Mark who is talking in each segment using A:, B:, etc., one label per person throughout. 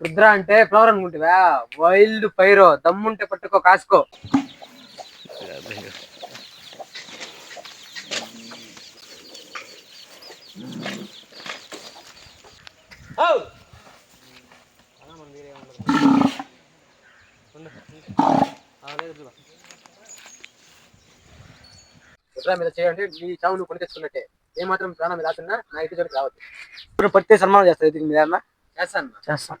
A: రుద్ర అంటే flower అనుకుంటువా? Wild pyro. దమ్ముంటే పట్టుకో కాసుకో. రుద్ర మీద చేయండి నీ చావు నువ్వు కొని తెచ్చుకున్నట్టే ఏ మాత్రం ప్రాణం మీద ఆకున్నా నా ఇంటి చోటుకి రావద్దు.
B: ఇప్పుడు పడితే సన్మానం చేస్తారు దీని మీద?
A: చేస్తాను
B: చేస్తాం
A: చేస్తాను.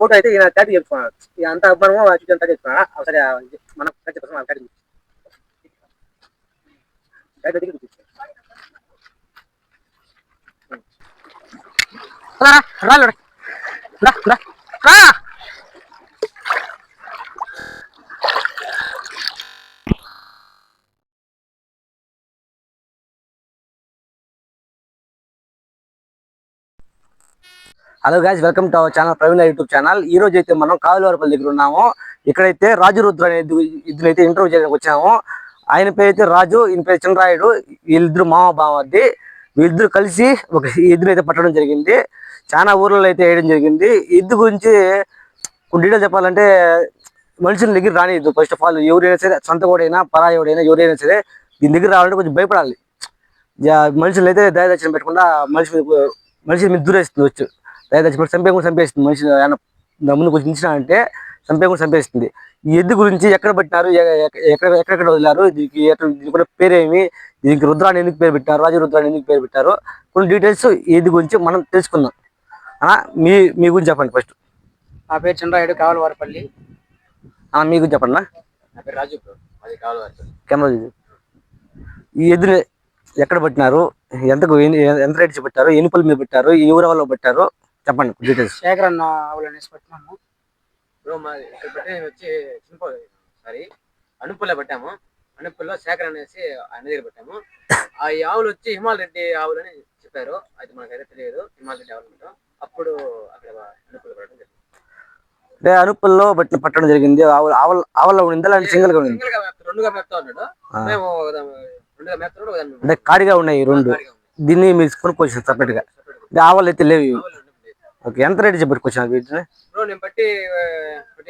B: ఫోటో అయితే ఈయన టాటూ చెప్పుకున్నాడు. అంత అభిమానమో చూసి అంతా చెప్పుకున్నా ఒకసారి మన ఖర్చు కోసం రా, రా, రా, రా, hello guys welcome to our channel Praveena YouTube channel ఈ రోజు అయితే మనం కాలువరపల్లి దగ్గర ఉన్నాము. ఇక్కడైతే రాజు రుద్ర అనే అయితే ఇంటర్వ్యూ చేయడానికి వచ్చాము. ఆయన పేరు అయితే రాజు ఈయన పేరు చంద్రాయుడు వీళ్ళిద్దరు మామ బావద్ది వీళ్ళిద్దరు కలిసి ఒక ఇద్దరు అయితే పట్టడం జరిగింది. చాలా ఊర్లలో అయితే వేయడం జరిగింది. ఇద్దు గురించి కొన్ని డీటెయిల్ చెప్పాలంటే మనుషుల దగ్గర రానియద్దు. ఫస్ట్ ఆఫ్ ఆల్ ఎవరైనా సరే సొంత కూడా పరాయి ఎవడైనా ఎవరైనా సరే దీని దగ్గర రావాలంటే కొంచెం భయపడాలి. మనుషులు అయితే దయదర్శనం పెట్టకుండా మనిషి మనిషి మీద దూరేస్తుంది వచ్చు. పెట్టి చంపే కూడా చంపేస్తుంది మనిషి ఏమన్నా నా ముందు కొంచెం ఇచ్చినా అంటే చంపే కూడా చంపేస్తుంది ఈ ఎద్దు గురించి ఎక్కడ పెట్టినారు? ఎక్కడ ఎక్కడెక్కడ వదిలారు? దీనికి దీనికి కూడా పేరేమి? దీనికి రుద్రాన్ని ఎందుకు పేరు పెట్టారు? రాజు రుద్రాన్ని ఎందుకు పేరు పెట్టారు? కొన్ని డీటెయిల్స్ ఎద్దు గురించి మనం తెలుసుకుందాం. మీ మీ గురించి చెప్పండి ఫస్ట్
A: నా పేరు చంద్రాయుడు కావలవారిపల్లి.
B: మీ గురించి చెప్పండి.
A: నా పేరు రాజు
B: కెమెరా. ఈ ఎద్దుని ఎక్కడ పెట్టినారు? ఎంతకు ఎంత రేట్ పెట్టారు ఎన్ని పళ్ళు మీద పెట్టారు? ఈ ఊరు వాళ్ళు పెట్టారు? చెప్పండి డీటెయిల్స్
A: శేఖర్ అన్న ఆవులు అనేసి పెట్టినాము బ్రో మా ఇక్కడ పెట్టి వచ్చి చింప సారీ అనుపుల్లో పెట్టాము అనుపుల్లో శేఖర్ అనేసి ఆయన దగ్గర పెట్టాము ఆ ఈ ఆవులు వచ్చి హిమాల్ రెడ్డి ఆవులు అని చెప్పారు అది మనకైతే తెలియదు హిమాల్ రెడ్డి ఆవులు అంటాం. అప్పుడు అక్కడ అనుపుల్లో పెట్టడం జరిగింది
B: అంటే అనుపుల్లో పట్టిన పట్టడం జరిగింది ఆవుల ఆవుల ఆవుల ఉండిందా లేదంటే సింగిల్గా ఉంది
A: సింగిల్గా మేపుతా రెండుగా మేపుతా ఉన్నాడు. మేము రెండుగా మేపుతున్నాడు
B: అంటే కాడిగా ఉన్నాయి ఈ రెండు. దీన్ని మీరు కొనుక్కోవచ్చు
A: సపరేట్గా.
B: అంటే ఆవులు అయితే లేవు ఇవి.
A: ఆవులు.
B: ఓకే ఎంత రేట్ చెప్పుకొచ్చిన వీటిని
A: బ్రో నేను బట్టి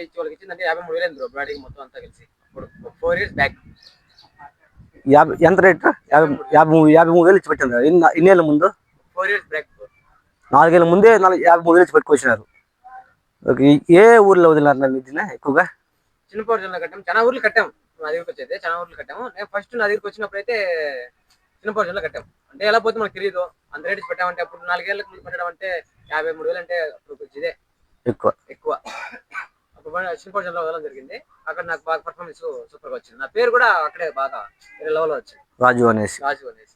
A: ఇచ్చి వాళ్ళకి ఇచ్చిందంటే యాభై మూడు వేలు బ్రో బ్రాడీకి మొత్తం అంతా కలిసి. ఫోర్ ఇయర్స్ బ్యాక్
B: యాభై ఎంత రేట్ యాభై యాభై మూడు యాభై మూడు వేలు ఇచ్చి పెట్టింది ఇన్ని ఇన్నేళ్ళ ముందు?
A: ఫోర్ ఇయర్స్ బ్యాక్
B: నాలుగేళ్ళ ముందే నాలుగు యాభై మూడు వేలు ఇచ్చి పెట్టుకొచ్చినారు. ఓకే ఏ ఊర్లో వదిలినారు దీన్ని ఎక్కువగా?
A: చిన్నపూర్ జిల్లా కట్టాము చాలా ఊర్లు కట్టాము నా దగ్గరికి వచ్చేది చాలా ఊర్లు కట్టాము. నేను ఫస్ట్ నా దగ్గరికి వచ్చినప్పుడు అయితే చిన్నపూర్ జిల్లా కట్టాము అంటే ఎలా పోతే మనకు తెలియదు అంత రేట్ పెట్టామంటే అప్పుడు నాలుగేళ్ళకి ముందు పెట్టడం అంటే యాభై మూడు వేలు అంటే ఇదే.
B: ఎక్కువ.
A: ఎక్కువ. అప్పుడు మన చిన్నపూర్ జిల్లా వదలడం జరిగింది. అక్కడ నాకు బాగా పర్ఫార్మెన్స్ సూపర్గా వచ్చింది. నా పేరు కూడా అక్కడే బాగా వేరే లెవెల్లో వచ్చింది.
B: రాజు అనేసి.
A: రాజు అనేసి.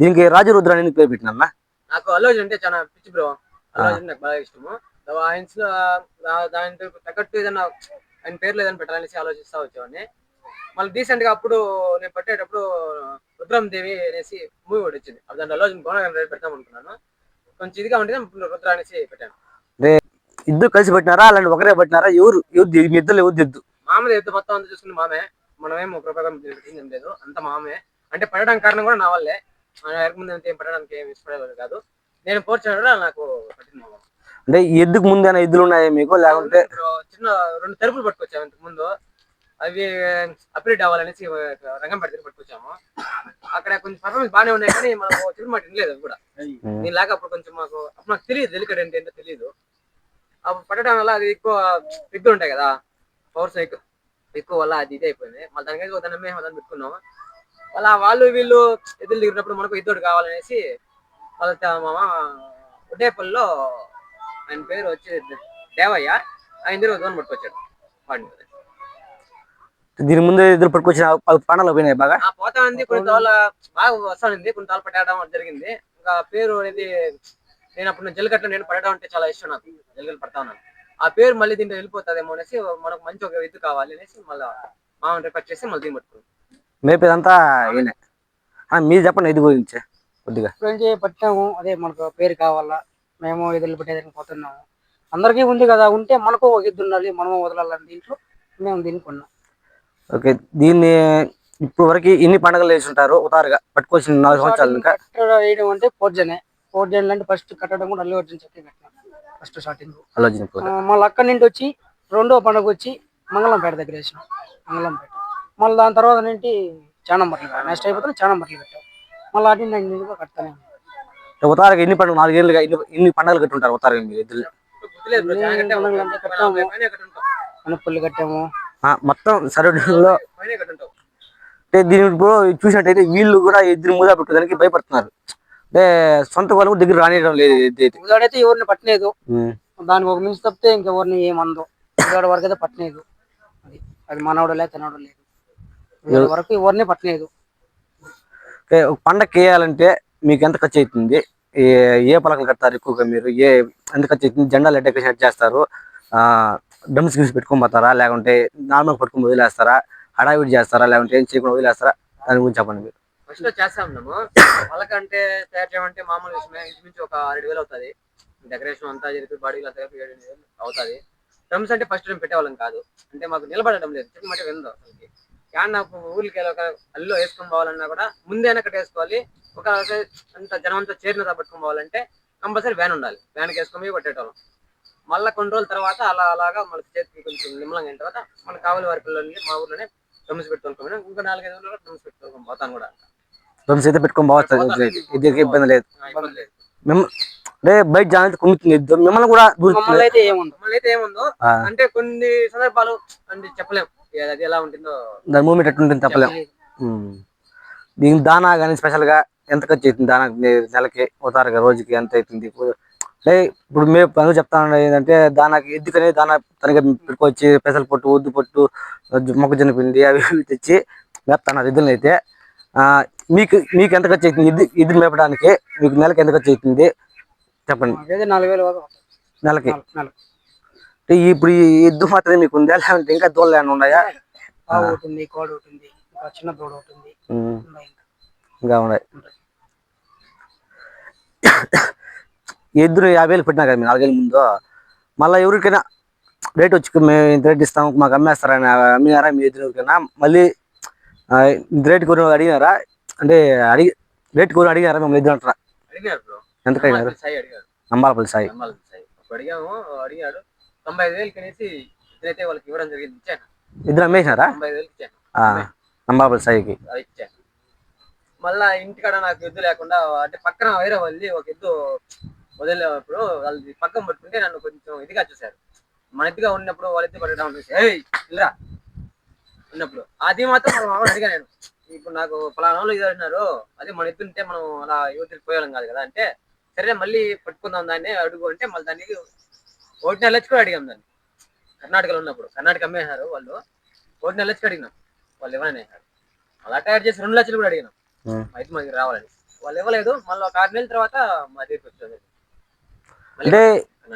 B: దీనికి రాజు రుద్రాన్ని ఎందుకు పేరు పెట్టినా
A: నాకు అర్జున్ అంటే చాలా పిచ్చి బ్రో. అర్జున్ నాకు బాగా ఇష్టము. ఆయన దాని తగ్గట్టు ఏదైనా ఆయన పేర్లు ఏదైనా పెట్టాలనేసి ఆలోచిస్తా వచ్చేవాడిని. మళ్ళీ డీసెంట్గా అప్పుడు నేను పెట్టేటప్పుడు రుద్రం దేవి అనేసి మూవీ ఒకటి వచ్చింది. దాంట్లో అర్జున్ పవన్ కళ్యాణ్ పెడతాం అనుకున్నాను. కొంచెం ఇదిగా ఉంటే రుద్ర అనేసి పెట్టాను.
B: ఇద్దరు కలిసి పెట్టినారా? అలాంటి ఒకరే పెట్టినారా? ఎవరు ఎవరు మీ ఇద్దరు ఎవరు దిద్దు?
A: మామూలు ఎద్దు మొత్తం అంతా చూసుకుని మామే. మనమేం ఒక కూడా పెట్టింది లేదు. అంత మామే. అంటే పెట్టడానికి కారణం కూడా నా వల్లే. ముందు ఏం పెట్టడానికి ఏం ఇష్టపడేవాళ్ళు కాదు. నేను పోర్చాడు కూడా నాకు పట్టింది
B: అంటే ఎద్దుకు ముందేనా ఎద్దులు ఉన్నాయా మీకు? లేకుంటే
A: చిన్న రెండు తలుపులు పట్టుకొచ్చాము ఇంతకు ముందు. అవి అప్డేట్ అవ్వాలనేసి రంగం పెడితే పట్టుకొచ్చాము. అక్కడ కొంచెం పర్ఫార్మెన్స్ బాగానే ఉన్నాయి కానీ మనకు చిన్న మాట వినలేదు అవి కూడా. నేను లాగా అప్పుడు కొంచెం మాకు అప్పుడు నాకు తెలియదు డెలికేట్ అంటే ఏంటో తెలియదు. అప్పుడు పట్టడం వల్ల అది ఎక్కువ ఎక్కువ ఉంటాయి కదా. పవర్ సైకిల్ ఎక్కువ వల్ల అది ఇది అయిపోయింది. మళ్ళీ దానికి దాన్ని మేము దాన్ని పెట్టుకున్నాము. వాళ్ళ వాళ్ళు వీళ్ళు ఎదురు దిగినప్పుడు మనకు ఇద్దరు కావాలనేసి వాళ్ళ మామ ఉదయపల్లిలో ఆయన పేరు వచ్చి దేవయ్య. ఆయన దగ్గర దోన్ పట్టుకొచ్చాడు. వాడిని
B: దీని ముందే ఇద్దరు పట్టుకొచ్చిన పండగలు పోయినాయి బాగా?
A: ఆ పోతా ఉంది కొన్ని తాళ్ళ బాగా వస్తానండి కొన్ని తాళ్ళు పట్టడం జరిగింది. ఇంకా పేరు అనేది నేను అప్పుడు జల్లికట్లో నేను పడడం అంటే చాలా ఇష్టం నాకు జల్లికలు పడతా ఉన్నాను. ఆ పేరు మళ్ళీ దీంట్లో వెళ్ళిపోతుందేమో అనేసి మనకు మంచి ఒక ఎద్దు కావాలి అనేసి మళ్ళీ మామూలు రిక్వెస్ట్ చేసి మళ్ళీ దీన్ని పట్టుకున్నాం.
B: మేపేదంతా ఈయనే? ఆ, మీరు చెప్పండి ఇది గురించి కొద్దిగా.
C: నుంచి పట్టాము అదే మనకు పేరు కావాలా మేము ఎదురు పెట్టేదానికి పోతున్నాము. అందరికీ ఉంది కదా ఉంటే మనకు ఒక ఎద్దు ఉండాలి మనము వదలాలని దీంట్లో మేము దీన్ని కొన్నాం
B: ఓకే దీన్ని ఇప్పుడు వరకు ఇన్ని పండుగలు వేసి ఉంటారు ఉతారుగా పట్టుకొచ్చిన నాలుగు సంవత్సరాలు ఇంకా?
C: కట్టడం వేయడం అంటే పోర్జనే పోర్జన్ అంటే ఫస్ట్ కట్టడం కూడా అల్లు అర్జున్ చెప్పి కట్టినాం. First starting.
B: ఆలోచించుకోవాలి
C: మళ్ళీ అక్కడి నుండి వచ్చి రెండో పండుగ వచ్చి మంగళంపేట దగ్గర వేసినాం. మంగళంపేట. మళ్ళీ దాని తర్వాత నుండి చాలా మరలు నెక్స్ట్ అయిపోతే చాలా మరలు పెట్టాం మళ్ళీ అటు నుండి నిండుగా కడతానే.
B: ఉతారుగా ఇన్ని పండుగ నాలుగేళ్ళుగా ఇన్ని ఇన్ని పండుగలు కట్టుంటారు ఉతారుగా మీరు ఎద్దులు?
C: కట్టాము. అనుపుల్లి కట్టాము.
B: మొత్తం సరౌండింగ్లో
A: పైనే కట్టుంటాం.
B: అంటే దీని ఇప్పుడు చూసినట్టయితే వీళ్ళు కూడా ఎద్దుని మూదా పెట్టడానికి భయపడుతున్నారు. అంటే సొంత వాళ్ళు దగ్గర రానియడం లేదు అయితే
C: ఎవరిని పట్టలేదు. దానికి ఒక మించి తప్పితే ఇంకెవరిని ఏమందో. ఉదాడ వరకు అయితే పట్టలేదు. అది అది మనవడు లేదు తినవడం లేదు. వరకు ఎవరిని పట్టలేదు.
B: పండగ వేయాలంటే మీకు ఎంత ఖర్చు అవుతుంది? ఏ ఏ పలకలు కడతారు ఎక్కువగా మీరు? ఏ ఎంత ఖర్చు అవుతుంది? జెండాలు డెకరేషన్ చేస్తారు? డ్రమ్స్ గిమ్స్ పెట్టుకొని పోతారా లేకుంటే నార్మల్ పట్టుకొని వదిలేస్తారా? హడావిడి చేస్తారా? లేకుంటే ఏం చేయకుండా వదిలేస్తారా? దాని గురించి చెప్పండి మీరు.
A: ఫస్ట్లో చేస్తా ఉన్నాము వాళ్ళకంటే తయారు చేయమంటే మామూలు విషయమే ఇంచుమించు ఒక ఆరు వేలు అవుతుంది. డెకరేషన్ అంతా జరిపి బాడీలు అంతా కలిపి ఏడు వేలు అవుతుంది. డ్రమ్స్ అంటే ఫస్ట్ టైం పెట్టేవాళ్ళం కాదు. అంటే మాకు నిలబడడం లేదు. చెప్పి మాట విందో అసలుకి. యాన్న ఊరికి వెళ్ళి ఒక అల్లు వేసుకొని పోవాలన్నా కూడా ముందే వెనకటి వేసుకోవాలి. ఒక అంత జనం అంతా చేరిన పట్టుకొని పోవాలంటే కంపల్సరీ వ్యాన్ ఉండాలి. వ్యాన్కి వేసుకొని పోయి కొట్టేటోళ్ళం. మళ్ళీ కొన్ని రోజుల తర్వాత అలా అలాగా మనకి చేతికి కొంచెం నిమ్మలంగా అయిన తర్వాత మనకు కావాలి వారి పిల్లల్ని మా ఊర్లోనే డ్రమ్స్ పెట్టుకోవాలి ఇంకా నాలుగైదు ఊర్లో డ్రమ్స్ పెట్టుకోవాలి పోతాను కూడా.
B: డ్రమ్స్ అయితే పెట్టుకొని పోవచ్చు ఇద్దరికి ఇబ్బంది లేదు.
A: ఆ, ఇబ్బంది లేదు.
B: మేము అంటే బయట జాగ్రత్త కుమ్ముతుంది మిమ్మల్ని కూడా దూరుతుంది
C: మమ్మల్ని అయితే ఏముందో?
A: అయితే ఏముందో? అంటే కొన్ని సందర్భాలు అంటే చెప్పలేం. ఏ- అది ఎలా ఉంటుందో
B: దాని మూమెంట్ ఎట్లుంటుంది. ఉమ్. దీనికి దానా కానీ స్పెషల్గా ఎంత ఖర్చు అవుతుంది? దానా నెలకి అవుతారుగా రోజుకి ఎంత అవుతుంది? ఇప్పుడు మేము పనులు చెప్తా ఉన్నది ఏంటంటే దానాకి ఎద్దుకనే దానా తనగా పెట్టుకొచ్చి పెసలు పొట్టు ఉద్దు పొట్టు మొక్కజొన్న పిండి అవి తెచ్చి మేపుతున్నారు ఎద్దులను అయితే. మీకు మీకు ఎంత ఖర్చు అవుతుంది? ఎద్దు మేపడానికి మీకు నెలకి ఎంత ఖర్చు అవుతుంది? చెప్పండి. నెలకి. అంటే ఇప్పుడు ఈ ఎద్దు మాత్రమే మీకు ఉందా? లేదంటే ఇంకా దూడలు ఏమైనా ఉన్నాయా?
C: చిన్న దూడ. ఇంకా.
B: ఉన్నాయి. ఎద్దులు యాభై వేలు పెట్టినా కదా మీరు నాలుగేళ్ళ ముందు. మళ్ళీ ఎవరికైనా రేట్ వచ్చి మేము ఇంత రేట్ ఇస్తాం మాకు అమ్మేస్తారని అమ్మినారా మీ ఎదురు ఎవరికైనా? మళ్ళీ ఇంత రేట్ కొని అడిగినారా? అంటే అడిగి రేట్ కొని అడిగినారా మేము ఎదురు అంటారా ఎంత
A: అడిగారు
B: నంబాలపల్లి సాయి
A: అడిగాము అడిగాడు. తొంభై ఐదు వేలు కనేసి ఇద్దరైతే వాళ్ళకి ఇవ్వడం జరిగింది ఇచ్చాను.
B: ఇద్దరు అమ్మేసినారా? నంబాలపల్లి సాయికి.
A: ఇచ్చాను. మళ్ళా ఇంటికాడ నాకు ఎద్దు లేకుండా అంటే పక్కన వేరే వాళ్ళది ఒక ఎద్దు వదిలేప్పుడు వాళ్ళది పక్కన పట్టుకుంటే నన్ను కొంచెం ఇదిగా చూశారు. మన ఎద్దుగా ఉన్నప్పుడు వాళ్ళ ఎద్దు పట్టడం చూసి ఏయ్ ఇలా ఉన్నప్పుడు. అది మాత్రం మా మామూలు అడిగా నేను. ఇప్పుడు నాకు పలానా వాళ్ళు ఇది అడిగినారు అదే మన ఎద్దు ఉంటే మనం అలా యువతకి పోయేవాళ్ళం కాదు కదా అంటే సరే మళ్ళీ పట్టుకుందాం దాన్ని అడుగు అంటే మళ్ళీ దానికి ఒకటి నెల వచ్చి కూడా అడిగాం దాన్ని. కర్ణాటకలో ఉన్నప్పుడు. కర్ణాటక అమ్మేశారు వాళ్ళు. ఒకటి నెల వచ్చి అడిగినాం. వాళ్ళు ఇవ్వనని అలా తయారు చేసి రెండు లక్షలు కూడా అడిగినాం. అయితే మనకి రావాలని. వాళ్ళు ఇవ్వలేదు. మళ్ళీ ఒక ఆరు నెలల తర్వాత మా దగ్గరికి వచ్చింది
B: అంటే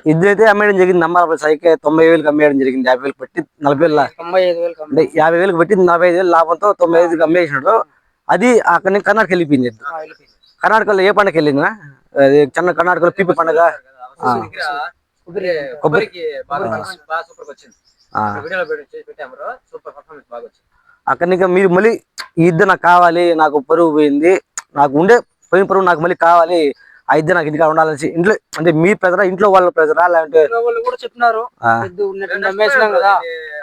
B: ఇద్దరు అయితే అమ్మేయడం జరిగింది నంబాలపల్లి సాయికి తొంభై వేలకు అమ్మేయడం జరిగింది యాభై వేలు పెట్టి నలభై వేలు
C: ఐదు
B: అంటే యాభై వేలకు పెట్టి నలభై ఐదు వేలు లాభంతో తొంభై ఐదుకి అమ్మేసినాడు. అది అక్కడ నుంచి కర్ణాటక వెళ్ళిపోయింది. కర్ణాటకలో ఏ పండుగ వెళ్ళిందా? అది చిన్న కర్ణాటకలో పీపి పండుగ. అక్కడి నుంచి మీరు మళ్ళీ ఈ ఇద్దరు నాకు కావాలి నాకు పరువు పోయింది నాకు ఉండే పోయిన పరువు నాకు మళ్ళీ కావాలి ఆ ఇద్దరు నాకు ఇంటికాడ ఉండాలని ఇంట్లో అంటే మీ ప్రెజరా ఇంట్లో వాళ్ళ ప్రెజరా లేదంటే
C: వాళ్ళు కూడా అమ్మేసినాం కదా.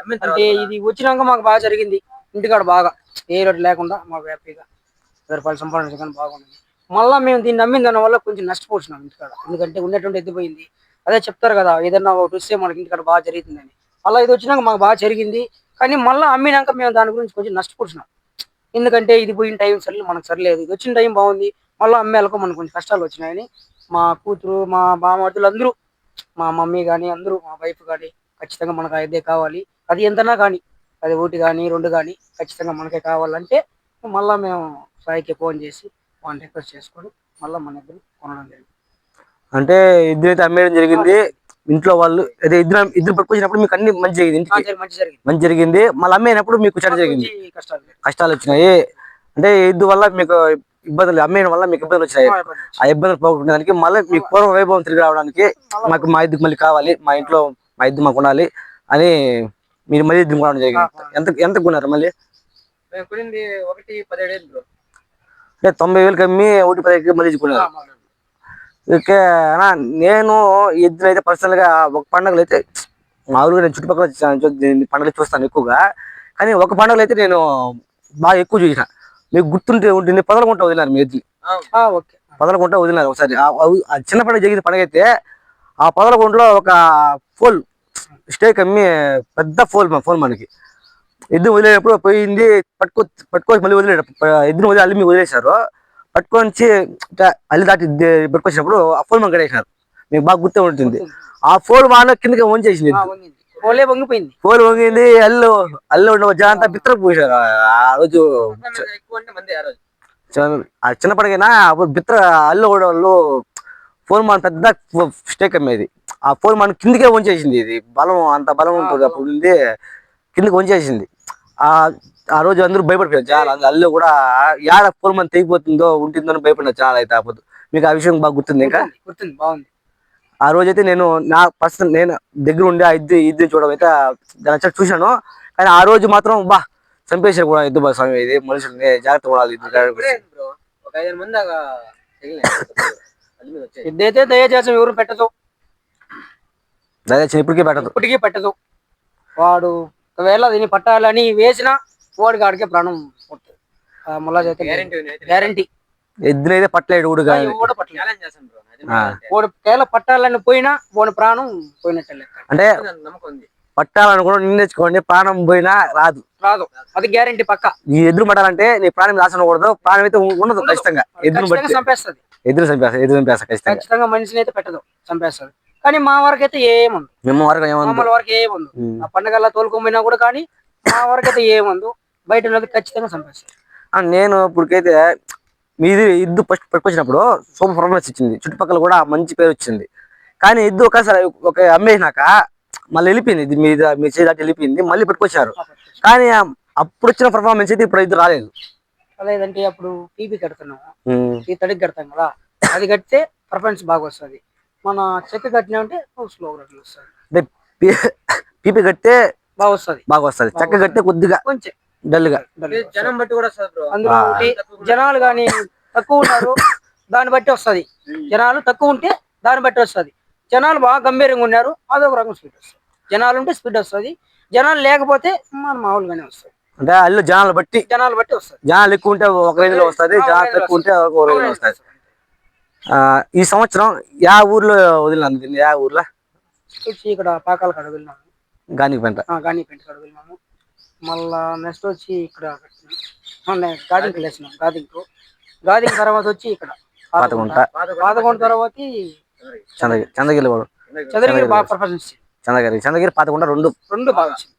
A: అమ్మిన
C: అంటే ఇది వచ్చినాక మాకు బాగా జరిగింది. ఇంటికాడ బాగా. ఏ రోడ్డు లేకుండా మాకు హ్యాపీగా. ఇద్దరు రూపాయలు సంపాదించగానే బాగుంది. మళ్ళా మేము దీన్ని నమ్మిన దాని వల్ల కొంచెం నష్టపోతున్నాం ఇంటికాడ. ఎందుకంటే ఉన్నటువంటి ఎద్దిపోయింది అదే చెప్తారు కదా ఏదన్నా ఒకటి వస్తే మనకి ఇంటికాడ బాగా జరుగుతుందని. అలా ఇది వచ్చినాక మాకు బాగా జరిగింది. కానీ మళ్ళీ అమ్మినాక మేము దాని గురించి కొంచెం నష్టపోతున్నాం ఎందుకంటే ఇది పోయిన టైం సరే మనకు సరిలేదు. ఇది వచ్చిన టైం బాగుంది. మళ్ళీ అమ్మేలకు మనకు కొంచెం కష్టాలు వచ్చినాయని మా కూతురు మా బామర్దులు అందరూ మా మమ్మీ కానీ అందరూ మా వైఫ్ కానీ ఖచ్చితంగా మనకు అదే కావాలి. అది ఎంతనా కానీ అది ఒకటి కానీ రెండు కానీ ఖచ్చితంగా మనకే కావాలంటే మళ్ళీ మేము సాయికి ఫోన్ చేసి వాళ్ళని రిక్వెస్ట్ చేసుకొని మళ్ళీ మన ఇద్దరు కొనడం జరిగింది.
B: అంటే ఇద్దరు అమ్మేయడం జరిగింది. ఇంట్లో వాళ్ళు అదే ఇద్దరు ఇద్దరు పట్టుకొచ్చినప్పుడు మీకు అన్ని మంచి జరిగింది
C: మంచి జరిగింది.
B: మళ్ళీ అమ్మేనప్పుడు మీకు చెడు జరిగింది.
C: కష్టాలు.
B: వచ్చినాయి. అంటే ఇద్దు వల్ల మీకు ఇబ్బందులు అమ్మేయడం వల్ల మీకు ఇబ్బందులు వచ్చినాయి.
C: ఆ, ఇబ్బంది.
B: ఆ ఇబ్బందులు పోగొట్టడానికి మళ్ళీ మీకు పూర్వ వైభవం తిరిగి రావడానికి మాకు మా ఇద్దరు మళ్ళీ కావాలి మా ఇంట్లో మా ఇద్దరు మాకు ఉండాలి అని మీరు మళ్ళీ ఇద్దరు కొనడం జరిగింది. ఎంత ఎంత కొన్నారు మళ్ళీ?
A: ఒకటి పదిహేడు
B: తొంభై వేలు కమ్మి ఒకటి పదిహేను మళ్ళీ కొన్నారు. ఓకే అన్నా నేను ఇద్దరు అయితే పర్సనల్గా ఒక పండుగలు అయితే మామూలుగా నేను చుట్టుపక్కల పండుగలు చూస్తాను ఎక్కువగా. కానీ ఒక పండుగలు అయితే నేను బాగా ఎక్కువ చూసిన. మీకు గుర్తుంటే ఉంటుంది పదలగుంట వదిలినారు మీ ఎద్దులు
C: ఓకే.
B: పదలగుంట వదిలినారు ఒకసారి. చిన్న పండుగ జరిగిన పండుగ అయితే ఆ పదలగుంటలో ఒక ఫోల్ స్టేక్ అమ్మి పెద్ద ఫోల్ మా ఫోన్ మనకి. ఎద్దు వదిలేటప్పుడు పోయింది పట్టుకో పట్టుకొని మళ్ళీ వదిలేడు. ఎద్దును వదిలి అల్లి వదిలేశారు. పట్టుకొని అల్లి దాటి పట్టుకొచ్చినప్పుడు ఆ ఫోన్ మన కడేసినారు. మీకు బాగా గుర్తే ఉంటుంది. ఆ ఫోన్ వాన కిందకి
C: ఆ, వంగింది ఓలే వంగిపోయింది.
B: ఫోన్ వంగింది అల్లు అల్లు ఉన్న జనంతా బిత్తరకు పోసారు ఆ రోజు
A: ఆ రోజు.
B: చాలా- ఆ చిన్న పడగైనా బిత్ర అల్లు కూడా వాళ్ళు ఫోన్ మన పెద్ద స్టేక్ అమ్మేది. ఆ ఫోన్ మన కిందకే వంచేసింది ఇది. బలం అంత బలం ఉంటుంది. అప్పుడు ఉంది. కిందకి వంచేసింది ఆ ఆ రోజు అందరూ భయపడిపోయారు. చాలా అల్లు కూడా యాడ ఫోన్ మన తెగిపోతుందో ఉంటుందో అని భయపడినారు చాలా అయితే అప్పుడు మీకు ఆ విషయం బాగా గుర్తుంది ఇంకా?
C: గుర్తుంది, బాగుంది.
B: ఆ రోజు అయితే నేను నా పర్సనల్ నేను దగ్గర ఉండి ఆ ఇద్దరు ఇద్దరు చూడడం అయితే దాని వచ్చాక చూశాను. కానీ ఆ రోజు మాత్రం బా చంపేశారు కూడా ఇద్దరు స్వామి. ఇది మనుషుల్ని జాగ్రత్త ఉండాలి ఇద్దరు
A: ఇప్పుడే బ్రో. ఒక ఐదు మంది దాకా తగిలినాయి. అల్లి మీద వచ్చాయి
C: ఇదైతే దయచేసి ఎవరు పెట్టదు.
B: దయచేసి ఇప్పటికే పెట్టదు.
C: ఇప్పటికీ పెట్టదు. వాడు ఒకవేళ దీన్ని పట్టాలని వేసినా వాడికి ఆడికే ప్రాణం చేత
A: గ్యారెంటీ
C: గ్యారంటీ
B: ఎద్దునైతే పట్టలేడు కూడా
C: కూడా
B: ఆ.
C: వాడు ఒకవేళ పట్టాలని పోయినా వాడి ప్రాణం పోయినట్టే లెక్క.
B: అంటే
A: ఉంది.
B: పట్టాలనుకున్న నిన్నెచ్చుకోండి ప్రాణం పోయినా రాదు.
C: రాదు. అది గ్యారంటీ పక్క.
B: నీ ఎదురు పట్టాలంటే నీ ప్రాణం రాసి ఉండకూడదు ప్రాణం అయితే ఉండదు ఖచ్చితంగా. ఎదురు
C: చంపేస్తుంది.
B: ఎదురు చంపేస్తా ఎదురు చంపేస్తా ఖచ్చితంగా.
C: ఖచ్చితంగా మనిషిని అయితే పెట్టదు చంపేస్తుంది. కానీ మా వరకు అయితే ఏముంది?
B: మేము వరకు
C: మామూలు వరకు ఏముంది. ఆ పండగల్లా తోలుకోపోయినా కూడా కానీ మా వరకు అయితే ఏముంది? బయట ఖచ్చితంగా
B: ఆ, నేను ఇప్పటికైతే మీది ఇద్దు ఫస్ట్ పట్టుకొచ్చినప్పుడు సూపర్ పర్ఫార్మెన్స్ ఇచ్చింది చుట్టుపక్కల కూడా మంచి పేరు వచ్చింది కానీ ఇద్దు ఒకసారి ఒక అమ్మేసినాక మళ్ళీ వెళ్ళిపోయింది ఇది మీద మీ చేతి దాటి వెళ్ళిపోయింది మళ్ళీ పట్టుకొచ్చారు కానీ అప్పుడు వచ్చిన పర్ఫార్మెన్స్ అయితే ఇప్పుడు ఇది రాలేదు
C: లేదంటే అప్పుడు టీపీ కడుతున్నాము. ఈ తడికి కడతాం కదా అది కడితే పర్ఫార్మెన్స్ బాగా వస్తుంది మన చెక్క కట్టినామంటే స్లో వస్తుంది
B: పీపీ కడితే
C: బాగా వస్తుంది
B: బాగా వస్తుంది చక్క కడితే కొద్దిగా
C: కొంచెం
A: డల్గా జనం బట్టి కూడా వస్తుంది బ్రో.
C: అందులో. ఒకటి జనాలు కానీ తక్కువ ఉన్నారు దాన్ని బట్టి వస్తది. జనాలు తక్కువ ఉంటే దాన్ని బట్టి వస్తది. జనాలు బాగా గంభీరంగా ఉన్నారు అదొక రకం స్పీడ్ వస్తుంది. జనాలు ఉంటే స్పీడ్ వస్తది. జనాలు లేకపోతే మన మామూలుగానే వస్తుంది.
B: అంటే అల్లు జనాలు బట్టి
C: జనాలు బట్టి వస్తుంది.
B: జనాలు ఎక్కువ ఉంటే ఒక రేంజ్లో వస్తుంది జనాలు తక్కువ ఉంటే ఒక రేంజ్లో వస్తుంది. ఆ, ఈ సంవత్సరం యా ఊర్లో వదిలినాను యా ఊర్లో?
C: ఇక్కడ పాకాల కాడ వెళ్ళినాము
B: గానికి పెంట.
C: ఆ, గాని పెంట కాడ వెళ్ళినాము మళ్ళా నెక్స్ట్ వచ్చి ఇక్కడ గాదింకు వేసినాం గాదింకు గాదింకు తర్వాత వచ్చి ఇక్కడ
B: పాతగుంట.
C: పాతగుంట. తర్వాత
B: చంద్రగిరి చంద్రగిరి వాడు
C: చంద్రగిరి బాగా పర్ఫార్మెన్స్
B: చంద్రగిరి చంద్రగిరి పాతగుంట రెండు.
C: రెండు బాగా వచ్చింది.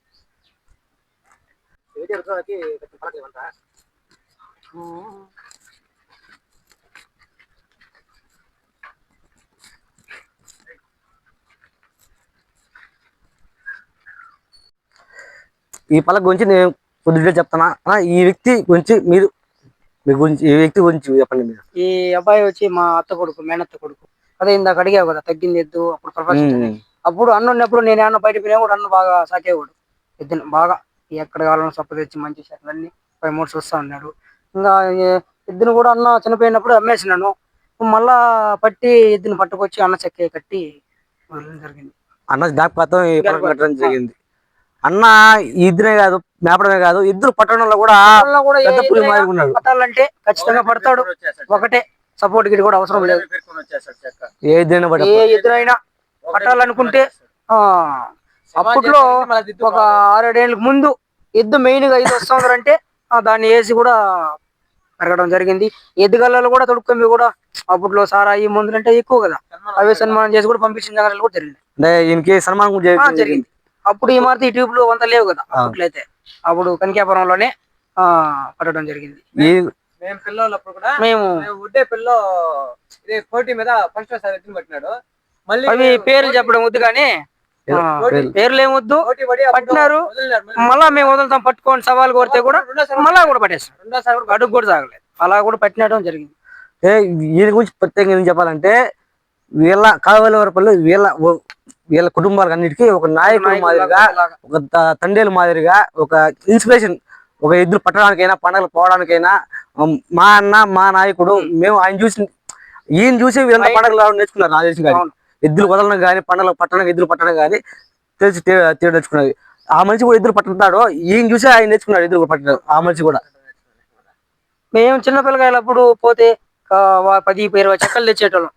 B: ఈ పలక గురించి నేను కొద్దిగా చెప్తానా ఈ వ్యక్తి గురించి మీరు మీ గురించి ఈ వ్యక్తి గురించి చెప్పండి మీరు.
C: ఈ అబ్బాయి వచ్చి మా అత్త కొడుకు మేనత్త కొడుకు. అదే ఇందాక అడిగావు కదా తగ్గింది ఎద్దు అప్పుడు ప్రపంచం. అప్పుడు అన్న ఉన్నప్పుడు నేను ఏమన్నా బయట పోయినా కూడా అన్న బాగా సాకేవాడు. ఎద్దుని బాగా ఎక్కడ కావాలని సొప్ప తెచ్చి మంచి చెట్లన్నీ ఫైవ్ మూడు చూస్తా ఉన్నాడు. ఇంకా ఎద్దును కూడా అన్న చనిపోయినప్పుడు అమ్మేసినాను. మళ్ళా పట్టి ఎద్దుని పట్టుకొచ్చి అన్న చెక్క కట్టి జరిగింది.
B: అన్న కట్టడం జరిగింది. అన్న ఈ ఇద్దరే కాదు మేపడమే కాదు ఇద్దరు పట్టణంలో కూడా పెద్ద పులి మాదిరి ఉన్నాడు
C: పట్టాలంటే ఖచ్చితంగా పడతాడు. ఒకటే సపోర్ట్ గిడి కూడా అవసరం లేదు.
B: ఏ ఇద్దరైనా
C: ఏ ఎదురైనా పట్టాలనుకుంటే ఆ అప్పట్లో ఒక ఆరేడేళ్ళకి ముందు ఎద్దు మెయిన్గా ఇది వస్తుందంటే దాన్ని వేసి కూడా పెరగడం జరిగింది. ఎద్దుగల్లలో కూడా తొడుక్కొని కూడా అప్పట్లో సారాయి మందులు అంటే ఎక్కువ కదా. అవే సన్మానం చేసి కూడా పంపించిన కూడా జరిగింది
B: అంటే ఈయనకి సన్మానం కూడా
C: ఆ,
B: చేయడం
C: జరిగింది. అప్పుడు ఈ మారుతి ట్యూబ్లో అంత లేవు కదా అప్పట్లో అయితే అప్పుడు కనికాపురంలోనే ఆ పట్టడం జరిగింది.
A: మేము పిల్లలప్పుడు కూడా
C: మేము
A: ఉడ్డే పిల్లో ఇదే పోటీ మీద ఫస్ట్ సార్ ఎత్తుని పట్టినాడు. మళ్ళీ
C: అవి పేర్లు చెప్పడం వద్దు కానీ
B: పేర్లు.
C: ఏమొద్దు
A: అప్పుడు
C: పట్టినారు.
A: మళ్ళీ.
C: మేము వదులుతాం పట్టుకొని సవాల్ కొడితే కూడా మళ్ళా కూడా పట్టేస్తారు
A: రెండోసారి కూడా
C: అడుగు కూడా తాగలేదు అలా కూడా పట్టినడం జరిగింది.
B: ఏ వీళ్ళ గురించి ప్రత్యేకంగా ఏం చెప్పాలంటే వీళ్ళ కావలి వరపల్లి వీళ్ళ వీళ్ళ కుటుంబాలకు అన్నిటికీ ఒక నాయకుడు మాదిరిగా. ఒక తండ్రిల మాదిరిగా ఒక ఇన్స్పిరేషన్ ఒక ఎద్దులు పట్టడానికైనా పండగలు పోవడానికైనా మా అన్న మా నాయకుడు మేము ఆయన చూసి ఈయన చూసి వీళ్ళ పండగలు రావడం నేర్చుకున్నారు నా తెలిసి కానీ. ఎద్దులు వదలడం కానీ పండగలు పట్టడం ఎద్దులు పట్టడం కానీ తెలిసి తేడా నేర్చుకున్నది. ఆ మనిషి కూడా ఎద్దులు పట్టుతాడో ఈయన చూసి ఆయన నేర్చుకున్నాడు ఎద్దులు పట్టడం ఆ మనిషి కూడా.
C: మేము చిన్న పిల్లకాయలప్పుడు పోతే పది ఇరవై చెక్కలు తెచ్చేటోళ్ళం.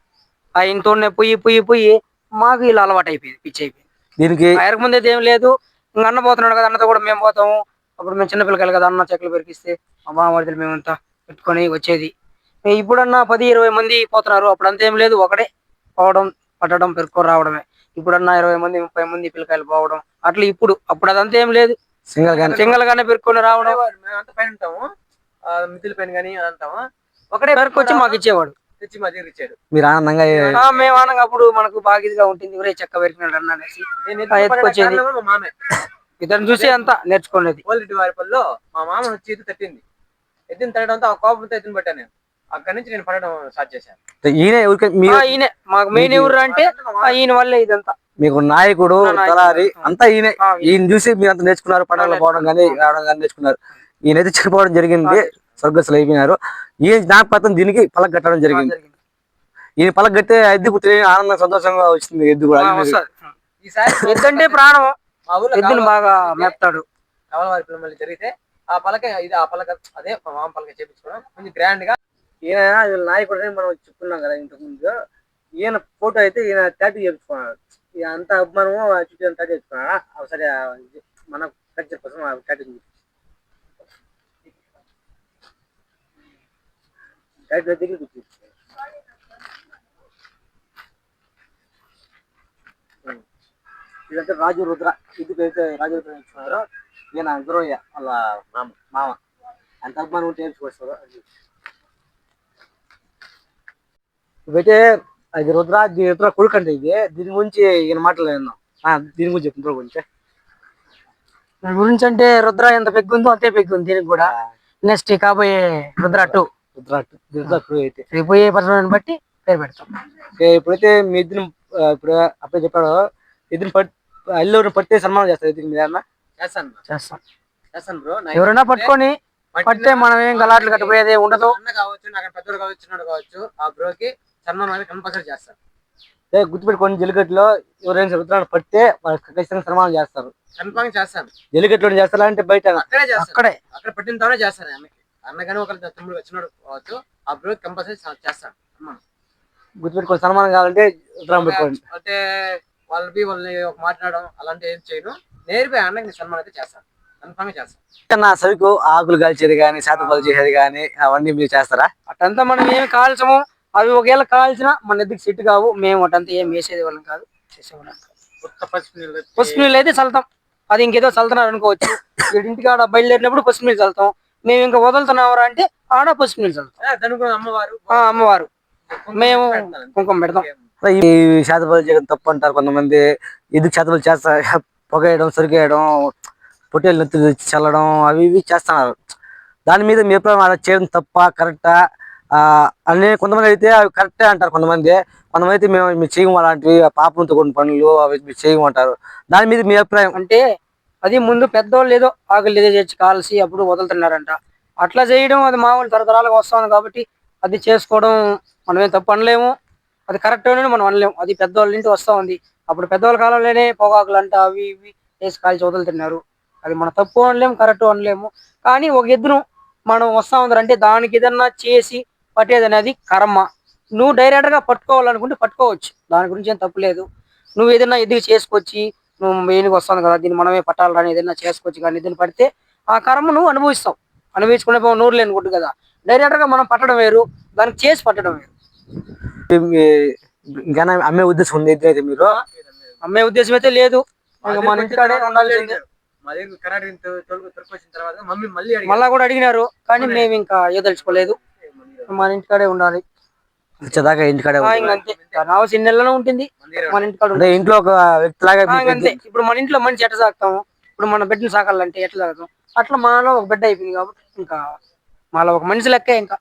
C: ఆయనతోనే పొయ్యి పొయ్యి పొయ్యి మాకు ఇలా అలవాటు అయిపోయింది పిచ్చి అయిపోయింది.
B: దీనికి
C: ఆయనకు ముందు అయితే ఏం లేదు ఇంకా అన్న పోతున్నాడు కదా అన్నతో కూడా మేము పోతాము. అప్పుడు మేము చిన్న పిల్లకాయలు కదా అన్న చెక్కలు పెరికిస్తే మా బామర్దులు మేమంతా పెట్టుకొని వచ్చేది. ఇప్పుడన్నా పది ఇరవై మంది పోతున్నారు అప్పుడు అంతేం లేదు ఒకడే పోవడం పట్టడం పెరుక్కొని రావడమే. ఇప్పుడన్నా ఇరవై మంది ముప్పై మంది పిల్లకాయలు పోవడం అట్లా ఇప్పుడు అప్పుడు అదంతా ఏం లేదు.
B: సింగల్ గానీ.
C: సింగల్ గానే పెరుక్కొని రావడం.
A: మేము అంత పైన ఉంటాము ఆ, మిద్దిల పైన కానీ అంటాము ఒకటే
C: పెరుకొచ్చి మాకు ఇచ్చేవాడు.
A: తెచ్చి మా దగ్గర ఇచ్చాడు.
B: మీరు ఆనందంగా
C: మేము అనగా అప్పుడు మనకు బాగా ఇదిగా ఉంటుంది. ఒరే చెక్క పెరికినాడు అన్న అనేసి. ఎత్తుకొచ్చేది.
A: మామే.
C: ఇతను చూసి అంతా నేర్చుకునేది
A: కోల్రెడ్డి వారిపల్లిలో మా మామ ఎత్తు తట్టింది. ఎత్తిన తట్టడంతో ఆ కోపంతో ఎత్తుని పట్టాను నేను. అక్కడి నుంచి నేను పడడం స్టార్ట్ చేశాను.
B: ఈయన
C: మాకు మెయిన్ ఎవరు అంటే ఈయన వల్లే ఇదంతా.
B: మీకు నాయకుడు. తలారి అంతా ఈయనే. ఈయన చూసి మీరు అంతా నేర్చుకున్నారు పండుగలు పోవడం కానీ రావడం కానీ నేర్చుకున్నారు. ఈయనైతే చనిపోవడం జరిగింది. స్వర్గస్థులు అయిపోయినారు ఈయన జ్ఞాపకం దీనికి పలక కట్టడం జరిగింది.
C: జరిగింది.
B: ఈయన పలక కట్టే ఎద్దు పుత్రి ఆనందం సంతోషంగా వచ్చింది ఎద్దు కూడా.
C: ఎద్దంటే ప్రాణం. ఎద్దును బాగా మేపుతాడు.
A: కవలవారి పిల్లలు మళ్ళీ జరిగితే ఆ పలక ఇది ఆ పలక అదే మా మామ పలక చేపించుకోవడం కొంచెం గ్రాండ్గా.
B: ఈయన నాయకుడు అని మనం చెప్పుకున్నాం కదా ఇంతకు ముందు. ఈయన ఫోటో అయితే ఈయన టాటూ చేపించుకున్నాడు. అంత అభిమానము చుట్టూ టాటూ చేపించుకున్నాడా? ఆ ఇది మన కల్చర్ కోసం ఆ టాటూ టాటూ దగ్గర కూర్చో ఇదంతా రాజు రుద్ర ఇది అయితే రాజు రుద్ర నేర్చుకున్నారు ఈయన గురవయ్య వాళ్ళ మామ మామ అంత అభిమానం ఉంటే అది ఇవైతే అది రుద్ర దీని రుద్ర కొడుకు అంటే ఇది దీని గురించి ఈయన మాటలు విన్నాం ఆ, దీని గురించి చెప్పిన గురించి
C: దాని గురించి అంటే రుద్ర ఎంత పెగ్గుందో అంతే పెగ్గుంది దీనికి కూడా నెక్స్ట్ కాబోయే రుద్ర టూ
B: అయితే.
C: రేపోయే పర్సన్ బట్టి పేరు పెడతాం.
B: ఇప్పుడైతే మీ ఇద్దరు ఇప్పుడు అప్పుడే చెప్పాడు ఇద్దరు పట్ అల్లూరు పట్టే సన్మానం చేస్తారు ఇద్దరు మీద అన్న
A: చేస్తాను
C: చేస్తాం.
A: చేస్తాను బ్రో.
C: ఎవరైనా పట్టుకొని పట్టే మనం ఏం గలాట్లు కట్టిపోయేది ఉండదు.
A: అన్న కావచ్చు నాకు పెద్దోడు కావచ్చు చిన్నోడు కావచ్చు ఆ బ్రోకి సన్మానం అనేది కంపల్సరీ
B: గుర్తుపెట్టుకొని జల్లికట్టులో ఎవరైనా రుద్రాన్ని పట్టే వాళ్ళకి ఖచ్చితంగా సన్మానం చేస్తారు.
A: కన్ఫామ్ చేస్తాను.
B: జల్లికట్టులో చేస్తారా అంటే బయట?
A: అక్కడే చేస్తాను.
C: అక్కడే.
A: అక్కడ పెట్టిన తర్వాత చేస్తాను ఆమెకి. అన్నగాని ఒక తమ్ముడు వచ్చినాడు కావచ్చు ఆ బ్రోకి కంపల్సరీ చేస్తాను సన్మానం
B: గుర్తుపెట్టుకొని సన్మానం కావాలంటే పెట్టుకోండి.
A: అంటే వాళ్ళని వాళ్ళని మాట్లాడడం అలాంటి ఏం చేయను. నేర్పి అన్నకి సన్మానం అయితే చేస్తాను. కన్ఫామ్ చేస్తాను.
B: నా సరుకు ఆకులు కాల్చేది కానీ శాతపాలు చేసేది కానీ అవన్నీ మీరు చేస్తారా?
C: అటంతా మనం ఏమి కాల్చము. అవి ఒకవేళ కాల్చినా మన ఎద్దుకు సెట్ కావు. మేము అటంతా ఏం వేసేది వాళ్ళం కాదు. చేసేవాళ్ళం
A: పసుపు నీళ్ళు
C: అయితే చల్లుతాం. అది ఇంకేదో చల్లుతున్నారు అనుకోవచ్చు. వీడి ఇంటికి ఆడ బయలుదేరినప్పుడు పసుపు నీళ్ళు చల్లుతాం. మేము ఇంకా వదులుతున్నామరా అంటే ఆడ పసుపు నీళ్ళు చల్లుతాం.
A: అమ్మవారు.
C: ఆ, అమ్మవారు. మేము కుంకుమ పెడతాం.
B: ఈ శాతపాలు చేయడం తప్పు అంటారు కొంతమంది. ఎందుకు శాతపాలు చేస్తా పొగేయడం సరికేయడం పొట్టేలు నెత్తి చల్లడం అవి ఇవి చేస్తున్నారు. దాని మీద మీ అభిప్రాయం అలా చేయడం తప్ప కరెక్టా? అనే కొంతమంది అయితే అవి కరెక్టే అంటారు కొంతమంది. కొంతమంది అయితే మేము మీరు చేయము అలాంటివి పాపంతో కొన్ని పనులు అవి మీరు చేయమంటారు. దాని మీద మీ అభిప్రాయం?
C: అంటే అది ముందు పెద్దోళ్ళు ఏదో ఆకలి ఏదో చేసి కాల్సి అప్పుడు వదులుతున్నారంట. అట్లా చేయడం అది మామూలు తరతరాలుగా వస్తుంది కాబట్టి అది చేసుకోవడం మనం ఏం తప్పు అనలేము. అది కరెక్ట్ అని మనం అనలేము. అది పెద్దోళ్ళ నుండి వస్తా ఉంది. అప్పుడు పెద్దవాళ్ళ కాలంలోనే పొగాకులు అంట అవి ఇవి వేసి కాల్చి వదులుతున్నారు. అది మన తప్పు అనలేము కరెక్ట్ అనలేము. కానీ ఒక ఎద్దును మనం వస్తా ఉందంటే అంటే దానికి ఏదన్నా చేసి పట్టేది అనేది కర్మ. నువ్వు డైరెక్ట్గా పట్టుకోవాలనుకుంటే పట్టుకోవచ్చు. దాని గురించి ఏం తప్పు లేదు. నువ్వు ఏదైనా ఎదిగి చేసుకొచ్చి నువ్వు మెయిన్గా వస్తాను కదా దీన్ని మనమే పట్టాలని ఏదైనా చేసుకోవచ్చు కానీ దీన్ని పడితే ఆ కర్మ నువ్వు అనుభవిస్తావు. అనుభవించుకునే నోరు లేని గుడ్డు కదా. డైరెక్ట్గా మనం పట్టడం వేరు దానికి చేసి పట్టడం వేరు.
B: ఇంకా అమ్మే ఉద్దేశం ఉంది అయితే మీరు?
C: అమ్మే ఉద్దేశం అయితే లేదు. మన ఇంటికాడే
A: అడిగి
C: మళ్ళా కూడా అడిగినారు కానీ మేము ఇంకా ఏదలుచుకోలేదు. మన ఇంటికాడే ఉండాలి.
B: వచ్చేదాకా ఇంటికాడే
C: అంతే. నెలలో ఉంటుంది. మన ఇంటికాడ
B: అంటే ఇంట్లో ఒక మీకు
C: ఇంక అంతే. ఇప్పుడు మన ఇంట్లో మనిషి ఎట్లా సాగుతాము? ఇప్పుడు మన బిడ్డను సాకాలంటే ఎట్లా సాగుతాం? అట్లా మనలో ఒక బిడ్డ అయిపోయింది కాబట్టి ఇంకా మాలో ఒక మనిషి లెక్కే ఇంకా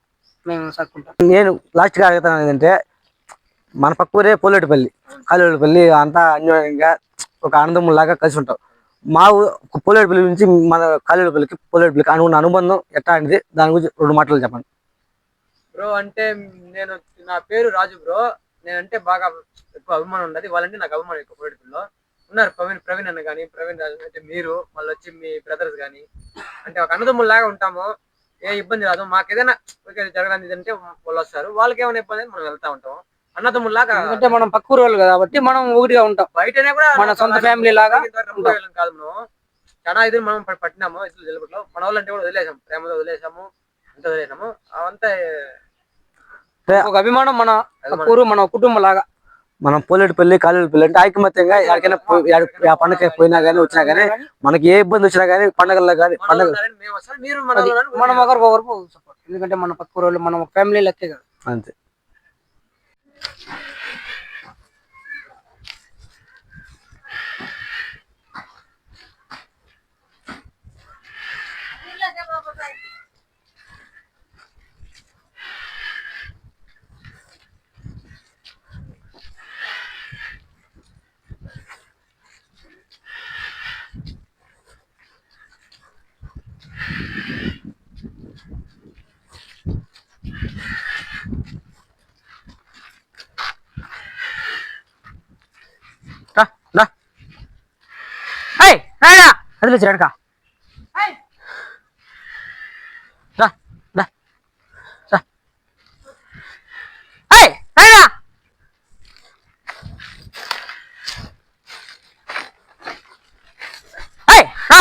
C: మేము సాక్కుంటాం.
B: నేను లాస్ట్గా అడుగుతాను ఏంటంటే మన పక్క ఊరే పోలేటిపల్లి. కాలేటిపల్లి అంతా అన్యోన్యంగా ఒక ఆనందములాగా కలిసి ఉంటాం. మా పోలేటిపల్లి నుంచి మన కాలేటిపల్లికి పోలేటిపల్లికి అనుకున్న అనుబంధం ఎట్లా అనేది దాని గురించి రెండు మాటలు చెప్పండి.
A: బ్రో అంటే నేను నా పేరు రాజు బ్రో నేనంటే బాగా ఎక్కువ అభిమానం ఉన్నది. వాళ్ళంటే నాకు అభిమానం ఎక్కువ పొలిటికల్లో ఉన్నారు ప్రవీణ్ ప్రవీణ్ అన్న కానీ ప్రవీణ్ రాజు అంటే మీరు మళ్ళీ వచ్చి మీ బ్రదర్స్ కానీ అంటే ఒక అన్నదమ్ముల్లాగా ఉంటాము. ఏ ఇబ్బంది రాదు. మాకు ఏదైనా జరగడానికి అంటే వాళ్ళు వస్తారు. వాళ్ళకి ఏమైనా ఇబ్బంది మనం వెళ్తా ఉంటాం. అన్నదమ్ముల్లాగా
C: ఎందుకంటే మనం పక్క ఊరు వాళ్ళు కాబట్టి మనం ఒకటిగా ఉంటాం.
A: బయటనే కూడా
C: మన సొంత family లాగా
A: కాదు మనం చాలా ఇది మనం పట్టినాము. ఇట్లు తెలుగులో మన వాళ్ళంటే కూడా వదిలేసాము ప్రేమతో వదిలేసాము. అంత వదిలేసాము. అవంతా
C: ఒక అభిమానం మన ఊరు మన కుటుంబం లాగా
B: మనం పోలేటిపల్లి కాలేటిపల్లి అంటే ఐకమత్యంగా ఎక్కడికైనా ఆ పండగ పోయినా కానీ వచ్చినా కానీ మనకి ఏ ఇబ్బంది వచ్చినా కానీ పండగల్లో కానీ పండగ
A: మన
C: అది
A: వాళ్ళని
C: మనం ఒకరికి ఒకరికి సపోర్ట్ ఎందుకంటే మన పక్క ఊరు మనం ఫ్యామిలీ లెక్కే కదా.
B: అంతే
C: రా రా ఏయ్ రాయరా అదిలే చిరడక రా రా రా ఏయ్ రాయరా ఏయ్ రా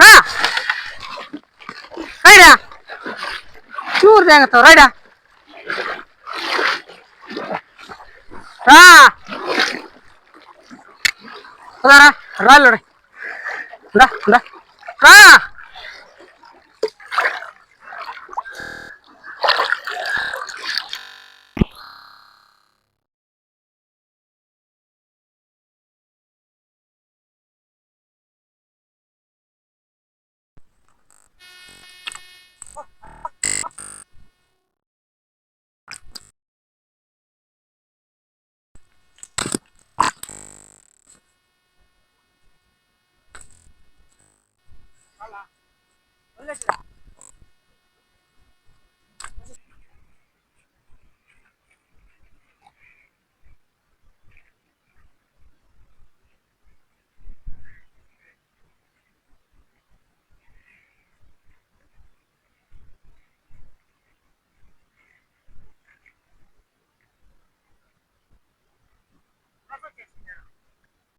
C: రా రాయరా చూరు తేగతావు రాయడా రా రా 다섯 개씩 내놔.